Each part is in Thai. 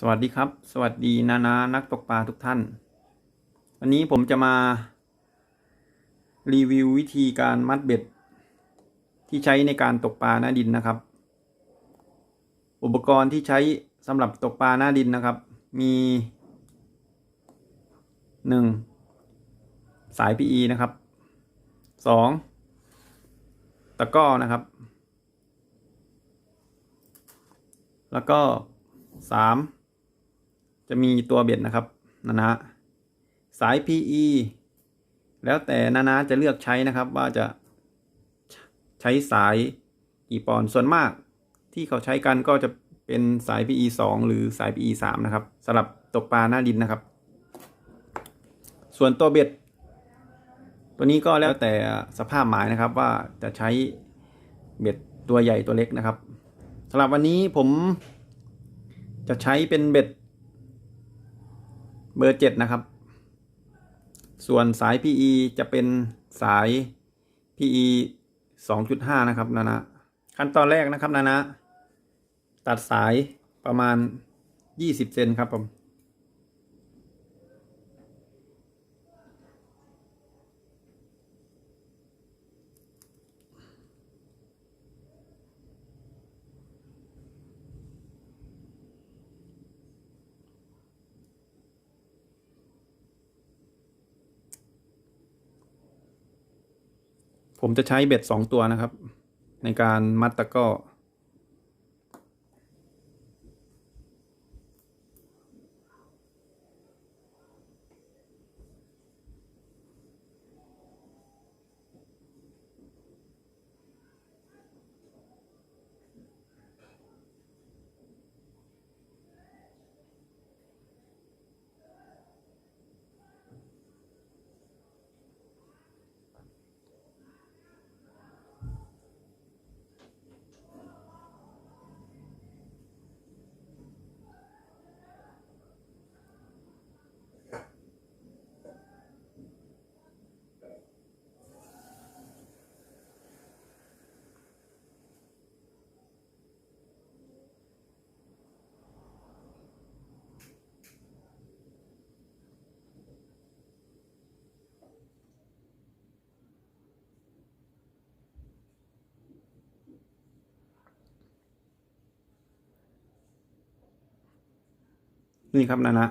สวัสดีครับ สวัสดีนานานักตกปลาทุกท่าน วันนี้ผมจะมา รีวิววิธีการมัดเบ็ด ที่ใช้ในการตกปลาหน้าดินนะครับ อุปกรณ์ที่ใช้สำหรับตกปลาหน้าดินนะครับ มีหนึ่งสาย PE นะครับสองตะก้อนะครับ แล้วก็สาม จะมีตัวเบ็ดนะครับนานะสาย PE แล้วแต่นานาจะเลือกใช้นะครับว่าจะใช้สายกี่ปอนด์ส่วนมากที่เขาใช้กันก็จะเป็นสาย PE 2 หรือสาย PE 3 นะครับสำหรับตกปลาหน้าดินนะครับ ส่วนตัวเบ็ด ตัวนี้ก็แล้วแต่สภาพหมายนะครับว่าจะใช้เบ็ดตัวใหญ่ตัวเล็กนะครับสำหรับวันนี้ผมจะใช้เป็นเบ็ด เบอร์เจ็ดนะครับ ส่วนสาย PE จะเป็นสาย PE 2.5 นะครับนานะขั้นตอนแรกนะครับนานะตัดสายประมาณ 20 เซนครับผม ผมจะใช้เบ็ดสองตัวนะครับ ในการมัดตะก้อ นี่ครับนานะ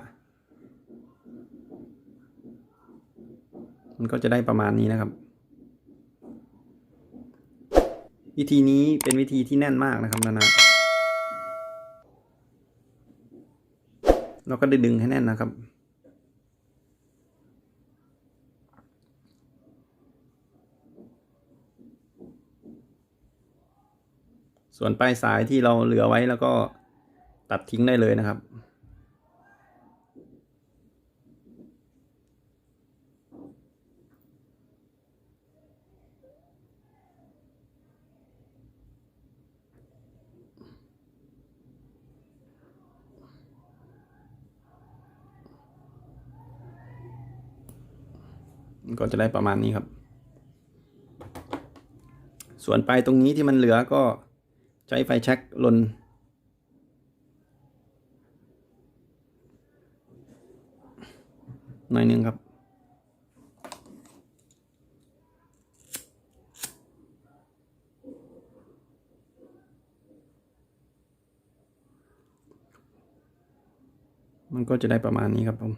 มันก็จะได้ประมาณนี้นะครับ วิธีนี้เป็นวิธีที่แน่นมากนะครับนานะเราก็ได้ดึงให้แน่นนะครับส่วนปลายสายที่เราเหลือไว้แล้วก็ตัดทิ้งได้เลยนะครับ ก็จะได้ประมาณนี้ครับ ส่วนปลายตรงนี้ที่มันเหลือก็ใช้ไฟแช็กลนหน่อยนึงครับ มันก็จะได้ประมาณนี้ครับผม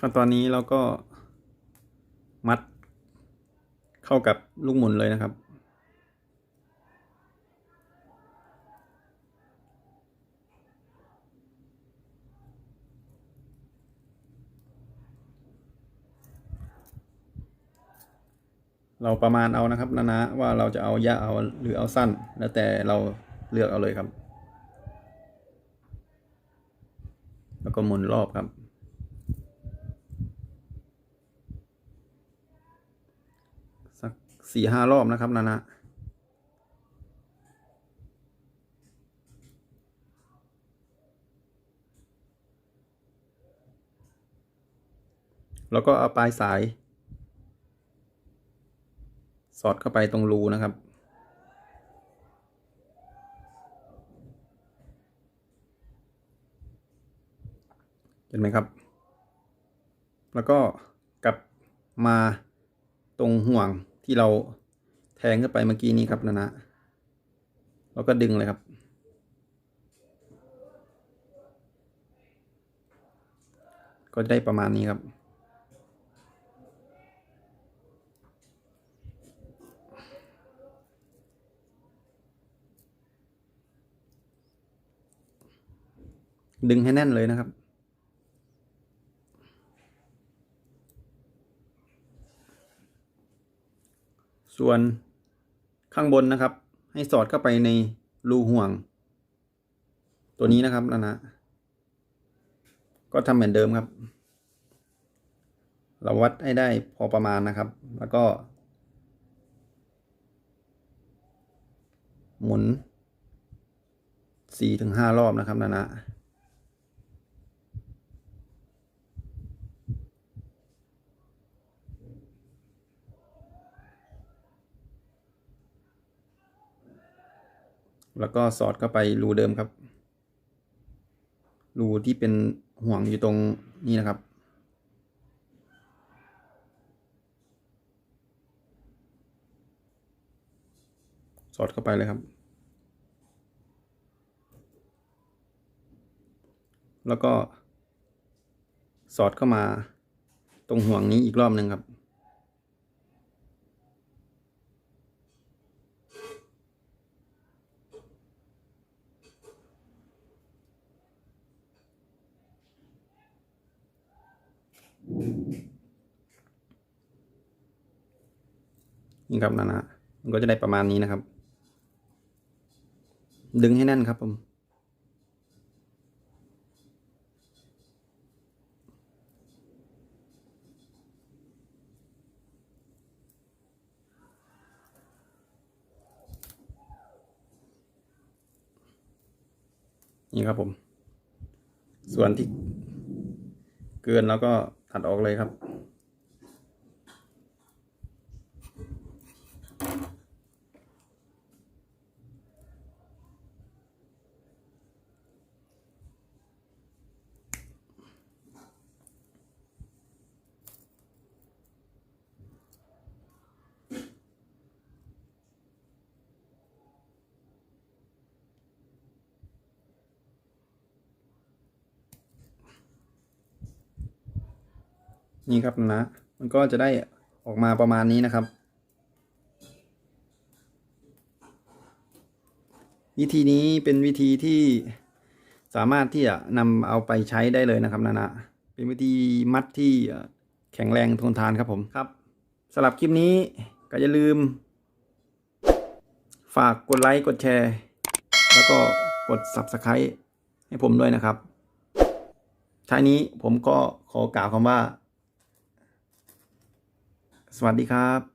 ขั้นตอนนี้เราก็มัดเข้ากับลูกหมุนเลยนะครับ เราประมาณเอานะครับนะนะว่าเราจะเอายาวหรือเอาสั้น แล้วแต่เราเลือกเอาเลยครับ แล้วก็หมุนรอบครับ สี่ห้ารอบนะครับนานะแล้วก็เอาปลายสาย สอดเข้าไปตรงรูนะครับ เห็นไหมครับ แล้วก็กลับมาตรงห่วง ที่เราแทงขึ้นไปเมื่อกี้นี้ครับนะนะแล้วก็ดึงเลยครับ ก็จะได้ประมาณนี้ครับดึงให้แน่นเลยนะครับ ส่วนข้างบนนะครับ ให้สอดเข้าไปในรูห่วง ตัวนี้นะครับนะนะก็ทำเหมือนเดิมครับ เราวัดให้ได้พอประมาณนะครับ แล้วก็ หมุนสี่ถึงห้ารอบนะครับนะนะ แล้วก็สอดเข้าไปรูเดิมครับ รูที่เป็นห่วงอยู่ตรงนี้นะครับ สอดเข้าไปเลยครับ แล้วก็สอดเข้ามาตรงห่วงนี้อีกรอบหนึ่งครับ นี่ครับนะนะมันก็จะได้ประมาณนี้นะครับ ดึงให้แน่นครับผมนี่ครับผม ส่วนที่เกินแล้วก็ ตัดออกเลยครับ นี่ครับนะ มันก็จะได้ออกมาประมาณนี้นะครับ วิธีนี้เป็นวิธีที่สามารถที่จะนำเอาไปใช้ได้เลยนะครับนะนะเป็นวิธีมัดที่แข็งแรงทนทานครับผมครับสำหรับคลิปนี้ก็อย่าลืม ฝากกดไลค์กดแชร์ แล้วก็กด Subscribe ให้ผมด้วยนะครับท้ายนี้ผมก็ขอกล่าวคำว่า สวัสดีครับ